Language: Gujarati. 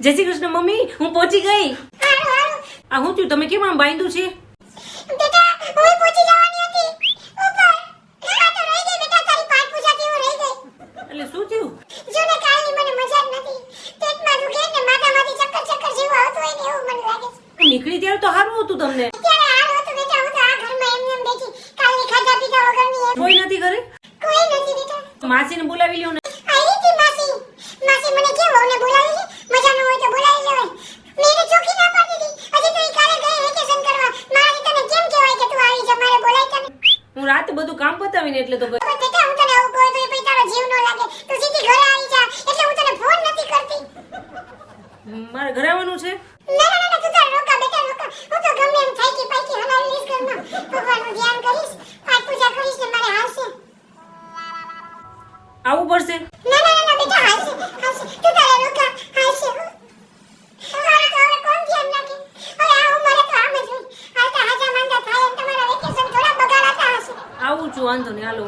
જય શ્રી કૃષ્ણ મમ્મી હું પહોંચી ગઈ. આ હું થયું? તમે કેમ આમ બાંધ્યું છે? એટલે શું થયું? જો ને કાલની મને મજા જ નથી. પેટમાં દુખે ને માથામાંથી ચક્કર ચક્કર જેવું આવતું હોય ને એવું મને લાગે છે. નીકળી ત્યારે તો સારું હતું તમને. ત્યારે હારું હતું બેટા હું તો આ ઘરમાં એમને એમ બેઠી. કાલની ખાધા પીધા વગરની કોઈ નથી ઘરે? કોઈ નથી બેટા. માસીને બોલાવી લ્યો ને આવી હતી માસી માસી મને કે વહુને બોલાવી લે મજા ન હોય તો બોલાવી લેવાય મેં એને ચોખ્ખી ના પાડી દીધી હજી તો ઈ કાલે ગઈ વેકેશન કરવા મારાથી તને કેમ કહેવાય કે તું આવી જા મારે બોલાય તને હું રાતે બધું કામ પતાવીને એટલે તો હું તને આવું કહું તો પછી તારો જીવ ન લાગે. તું સીધી ઘરે આવી જા. એટલે હું તને ફોન નથી કરતી. મારે ઘરે આવવાનું છે? ના ના ના તું તાર રોકા બેટા રોકા. હું તો ગમે એમ થાકી પાકી હલાવી લઈશ ઘરમાં. ભગવાનનું ધ્યાન કરીશ પાઠ પૂજા કરીશ ને મારે હાલશે. આવવું પડશે? ના ના ના ના બેટા હાલશે હાલશે તું તારે રોકા હાલશે હો. તમારે તો હવે કોણ ધ્યાન રાખે હવે આ ઉંમરે તો આમ જ હોય હાલતા હાજા માંદા થાય અને તમારા વેકેશન થોડા બગાડાતા હશે આવું છું વાંધો નહીં હાલો